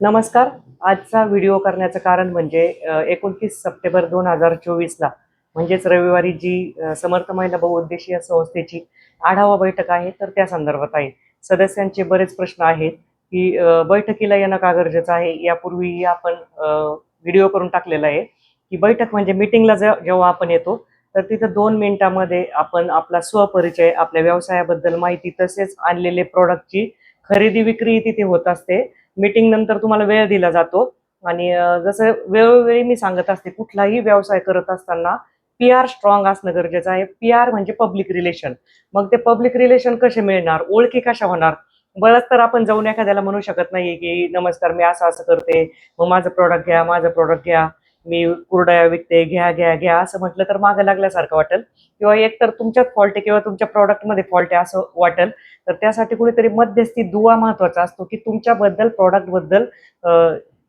नमस्कार. आजचा व्हिडिओ करण्याचं कारण म्हणजे एकोणतीस सप्टेंबर दोन हजार चोवीसला म्हणजेच रविवारी जी समर्थ महिला बहुउद्देशीय संस्थेची आढावा बैठक आहे तर त्या संदर्भात आहे. सदस्यांचे बरेच प्रश्न आहेत की बैठकीला येणं का गरजेचं आहे? यापूर्वी आपण व्हिडिओ करून टाकलेला आहे की बैठक म्हणजे मिटिंगला जेव्हा आपण येतो तर तिथं दोन मिनिटामध्ये आपण आपला स्वपरिचय आपल्या व्यवसायाबद्दल माहिती तसेच आणलेले प्रॉडक्टची खरेदी विक्री तिथे होत असते. मीटिंग नंतर तुम्हाला वेळ दिला जातो. आणि जसं वेळोवेळी मी सांगत असते कुठलाही व्यवसाय करत असताना पी आर स्ट्रॉंग असणं गरजेचं आहे. पी आर म्हणजे पब्लिक रिलेशन मग ते पब्लिक रिलेशन कसे मिळणार? ओळखी कशा होणार? बरंच तर आपण जाऊन एखाद्याला म्हणू शकत नाही की नमस्कार मी असं असं करते. मग माझं प्रॉडक्ट घ्या माझं प्रॉडक्ट घ्या. मी कुरडया विकते घ्या घ्या घ्या असं म्हटलं तर मागं लागल्यासारखं वाटेल. किंवा एक तर तुमच्यात फॉल्ट आहे किंवा तुमच्या प्रॉडक्टमध्ये फॉल्ट आहे असं वाटेल. तर त्यासाठी कुणीतरी मध्यस्थी दुवा महत्त्वाचा असतो की तुमच्याबद्दल प्रॉडक्टबद्दल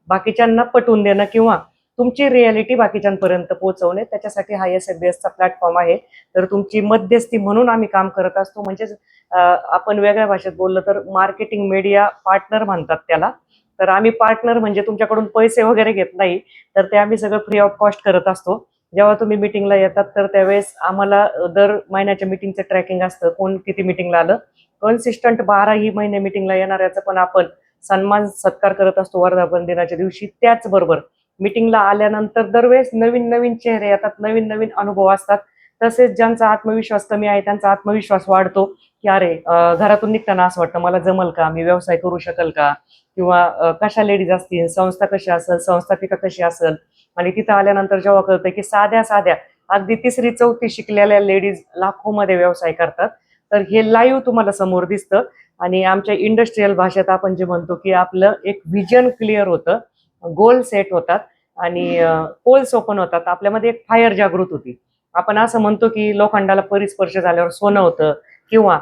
बाकीच्यांना पटवून देणं किंवा तुमची रियालिटी बाकीच्यांपर्यंत पोहोचवणे. त्याच्यासाठी हा एस एफ बी एसचा प्लॅटफॉर्म आहे. तर तुमची मध्यस्थी म्हणून आम्ही काम करत असतो. म्हणजेच आपण वेगळ्या भाषेत बोललं तर मार्केटिंग मीडिया पार्टनर म्हणतात त्याला. तर आम्ही पार्टनर म्हणजे तुमच्याकडून पैसे वगैरे घेत नाही तर ते आम्ही सगळं फ्री ऑफ कॉस्ट करत असतो. जेव्हा तुम्ही मिटिंगला येतात तर त्यावेळेस आम्हाला दर महिन्याच्या मिटिंगचं ट्रॅकिंग असतं कोण किती मिटिंगला आलं. कन्सिस्टंट बाराही महिने मिटिंगला येणाऱ्याचं पण आपण सन्मान सत्कार करत असतो वर्धापन दिनाच्या दिवशी. त्याचबरोबर मिटिंगला आल्यानंतर दरवेळेस नवीन नवीन चेहरे येतात नवीन नवीन अनुभव असतात. तसेच ज्यांचा आत्मविश्वास कमी आहे त्यांचा आत्मविश्वास वाढतो. की अरे घरातून निघताना असं वाटतं मला जमल का? मी व्यवसाय करू शकेल का? किंवा कशा लेडीज असतील? संस्था कशी असेल? संस्थापिका कशी असेल? आणि तिथं आल्यानंतर जेव्हा कळतं की साध्या साध्या अगदी तिसरी चौथी शिकलेल्या लेडीज लाखोमध्ये व्यवसाय करतात. तर हे लाईव्ह तुम्हाला समोर दिसतं. आणि आमच्या इंडस्ट्रीयल भाषेत आपण जे म्हणतो की आपलं एक व्हिजन क्लिअर होतं. गोल सेट होतात. आणि पोल्स ओपन होतात. आपल्यामध्ये एक फायर जागृत होती. आपण असं म्हणतो की लोखंडाला परिस्पर्श झाल्यावर सोनं होतं. किंवा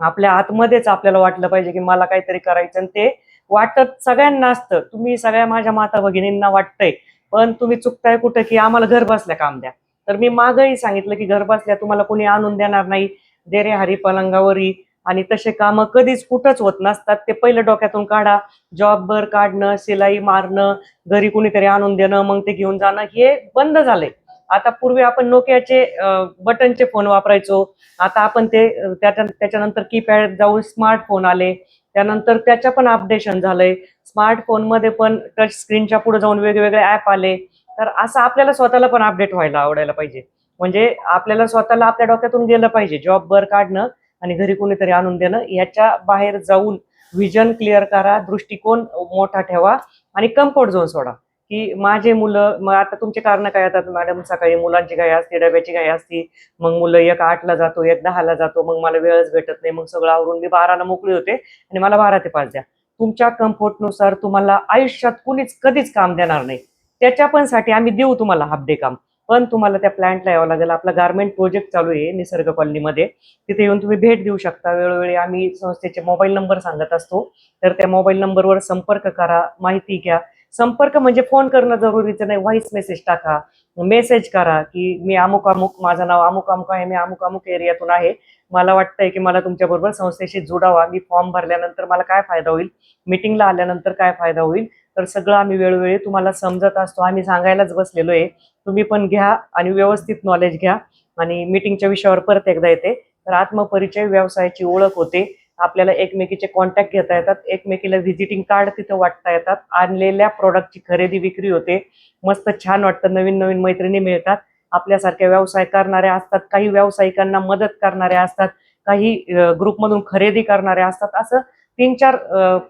आपल्या आतमध्येच आपल्याला वाटलं पाहिजे की मला काहीतरी करायचं आणि ते वाटत सगळ्यांना असतं. तुम्ही सगळ्या माझ्या माता भगिनींना वाटतंय पण तुम्ही चुकताय कुठं की आम्हाला घर बसल्या काम द्या. तर मी मागही सांगितलं की घर बसल्या तुम्हाला कोणी आणून देणार नाही. देरे हरी पलंगावरी आणि तसे कामं कधीच कुठंच होत नसतात. ते पहिलं डोक्यातून काढा. जॉबवर काढणं शिलाई मारणं घरी कुणीतरी आणून देणं मग ते घेऊन जाणं हे बंद झालंय. आता पूर्वी आपण नोकियाचे बटनचे फोन वापरायचो. आता आपण ते त्याच्या त्याच्यानंतर कीपॅड जाऊन स्मार्टफोन आले. त्यानंतर त्याच्या पण अपडेशन झालंय. स्मार्टफोनमध्ये पण टच स्क्रीनच्या पुढे जाऊन वेगवेगळे ऍप आले. तर असं आपल्याला स्वतःला पण अपडेट व्हायला आवडायला पाहिजे. म्हणजे आपल्याला स्वतःला आपल्या डोक्यातून गेलं पाहिजे जॉब बर काढणं आणि घरी कोणीतरी आणून देणं. याच्या बाहेर जाऊन विजन क्लिअर करा दृष्टिकोन मोठा ठेवा आणि कम्फर्ट झोन सोडा. की माझे मुलं मग आता तुमचे कारण काय येतात मॅडम सकाळी मुलांची घाई असते डब्याची घाई असते. मग मुलं एक आठला जातो एक दहाला जातो. मग मला वेळच भेटत नाही. मग सगळं आवरून मी बाराला मोकळी होते. आणि मला बारा ते पाच द्या. तुमच्या कम्फर्टनुसार तुम्हाला आयुष्यात कुणीच कधीच काम देणार नाही. त्याच्या पण साठी आम्ही देऊ तुम्हाला हाफ डे काम. पण तुम्हाला त्या प्लॅन्टला यावं लागेल. आपला गार्मेंट प्रोजेक्ट चालू आहे निसर्ग कॉलनीमध्ये तिथे येऊन तुम्ही भेट देऊ शकता. वेळोवेळी आम्ही संस्थेचे मोबाईल नंबर सांगत असतो. तर त्या मोबाईल नंबरवर संपर्क करा माहिती घ्या. संपर्क म्हणजे फोन करणं जरुरीचं नाही. व्हॉइस मेसेज टाका. मेसेज करा की मी अमुक अमुक माझं नाव अमुक अमुक आहे मी अमुक अमुक एरियातून आहे. मला वाटतंय की मला तुमच्याबरोबर संस्थेशी जुडावा. मी फॉर्म भरल्यानंतर मला काय फायदा होईल? मिटिंगला आल्यानंतर काय फायदा होईल? तर सगळं आम्ही वेळोवेळी तुम्हाला समजत असतो. आम्ही सांगायलाच बसलेलो आहे तुम्ही पण घ्या आणि व्यवस्थित नॉलेज घ्या. आणि मीटिंगच्या विषयावर परत एकदा येते. तर आत्मपरिचय व्यवसायाची ओळख होते. आपल्याला एकमेकीचे कॉन्टॅक्ट घेता येतात एकमेकीला व्हिजिटिंग कार्ड तिथं वाटता येतात. आणलेल्या प्रॉडक्टची खरेदी विक्री होते. मस्त छान वाटतं. नवीन नवीन मैत्रिणी मिळतात. आपल्यासारख्या व्यवसाय करणाऱ्या असतात. काही व्यावसायिकांना मदत करणाऱ्या असतात. काही ग्रुपमधून खरेदी करणाऱ्या असतात. असं तीन चार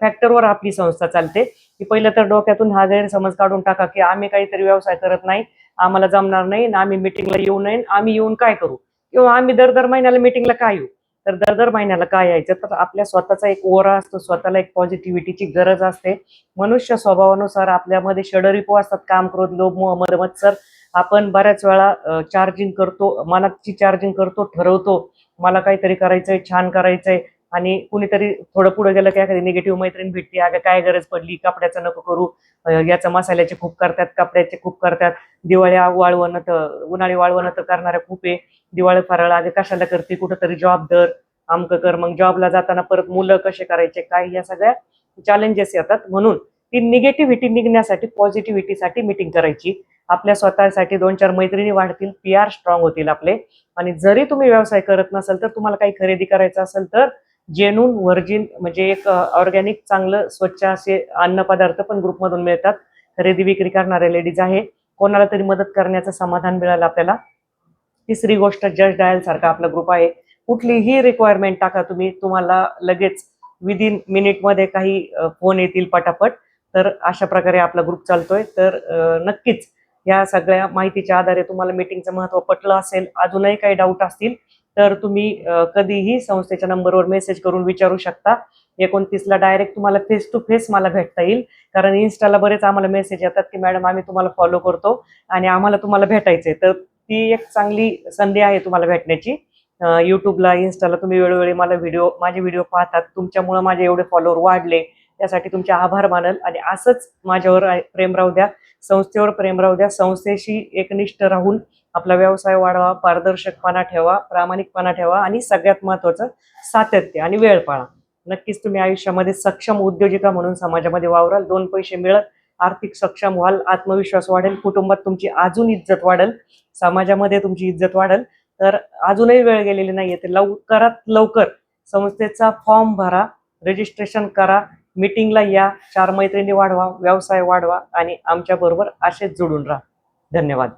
फॅक्टरवर आपली संस्था चालते. की पहिलं तर डोक्यातून हा गैरसमज काढून टाका की आम्ही काहीतरी व्यवसाय करत नाही. आम्हाला जमणार नाही आम्ही मिटिंगला येऊ नये. आम्ही येऊन काय करू? किंवा आम्ही दर दर महिन्याला मिटिंगला काय येऊ? तर दर दर महिन्याला काय यायचं? तर आपल्या स्वतःचा एक ओरा असतो स्वतःला एक पॉझिटिव्हिटीची गरज असते. मनुष्य स्वभावानुसार आपल्यामध्ये षडरिपू असतात काम क्रोध लोभ मोह मद आपण बऱ्याच वेळा चार्जिंग करतो मनाची चार्जिंग करतो ठरवतो. मला काहीतरी करायचंय छान करायचंय. आणि कुणीतरी थोडं पुढे गेलं की एखादी निगेटिव्ह मैत्रीण भेटते अगं काय गरज पडली कपड्याचं नको करू याचं मसाल्याचे खूप करतात कपड्याचे खूप करतात. दिवाळी वाळवणं तर उन्हाळी वाळवणं तर करणाऱ्या खूप आहे. दिवाळी फराळ अगं कशाला करते कुठंतरी जॉब दर अमकं कर मग जॉबला जाताना परत मुलं कसे करायचे काय या सगळ्या चॅलेंजेस येतात. म्हणून ती निगेटिव्हिटी निघण्यासाठी पॉझिटिव्हिटीसाठी मीटिंग करायची. आपल्या स्वतःसाठी दोन चार मैत्रिणी वाढतील पी आर स्ट्रॉंग होतील आपले. आणि जरी तुम्ही व्यवसाय करत नसाल तर तुम्हाला काही खरेदी करायचं असेल तर जेनून व्हर्जिन म्हणजे एक ऑर्गॅनिक चांगलं स्वच्छ असे अन्नपदार्थ पण ग्रुपमधून मिळतात. खरेदी विक्री करणारे लेडीज आहे. कोणाला तरी मदत करण्याचं समाधान मिळालं आपल्याला. तिसरी गोष्ट जज डायल सारखा आपला ग्रुप आहे. कुठलीही रिक्वायरमेंट टाका तुम्ही. तुम्हाला लगेच विदिन मिनिटमध्ये काही फोन येतील पटापट. तर अशा प्रकारे आपला ग्रुप चालतोय. तर नक्कीच या सगळ्या माहितीच्या आधारे तुम्हाला मीटिंगचं महत्त्व पटलं असेल अजूनही काही डाऊट असतील तर तुम्ही कधीही संस्थेच्या नंबरवर मेसेज करून विचारू शकता. एकोणतीसला डायरेक्ट तुम्हाला फेस टू फेस मला भेटता येईल. कारण इन्स्टाला बरेच आम्हाला मेसेज येतात की मॅडम आम्ही तुम्हाला फॉलो करतो आणि आम्हाला तुम्हाला भेटायचंय. तर ती एक चांगली संधी आहे तुम्हाला भेटण्याची. यूट्यूबला युट्यूबला इन्स्टाला तुम्ही वेळोवेळी मला व्हिडिओ माझे व्हिडिओ पाहतात. तुमच्यामुळे माझे एवढे फॉलोअर वाढले. त्यासाठी तुमचे आभार मानल. आणि असंच माझ्यावर प्रेम राहू द्या. संस्थेवर प्रेम राहू द्या. संस्थेशी एकनिष्ठ राहून आपला व्यवसाय वाढवा पारदर्शकपणा ठेवा प्रामाणिकपणा ठेवा आणि सगळ्यात महत्वाचं सातत्य आणि वेळ पाळा. नक्कीच तुम्ही आयुष्यामध्ये सक्षम उद्योजिका म्हणून समाजामध्ये वावराल. दोन पैसे मिळत आर्थिक सक्षम व्हाल आत्मविश्वास वाढेल कुटुंबात तुमची अजून इज्जत वाढेल समाजामध्ये तुमची इज्जत वाढेल. तर अजूनही वेळ गेलेली नाहीये. ते लवकरात लवकर संस्थेचा फॉर्म भरा रजिस्ट्रेशन करा मीटिंगला या. चार मैत्रिणी वाढवा व्यवसाय वाढवा आणि आमच्या बरोबर असेच जोडून राहा. धन्यवाद.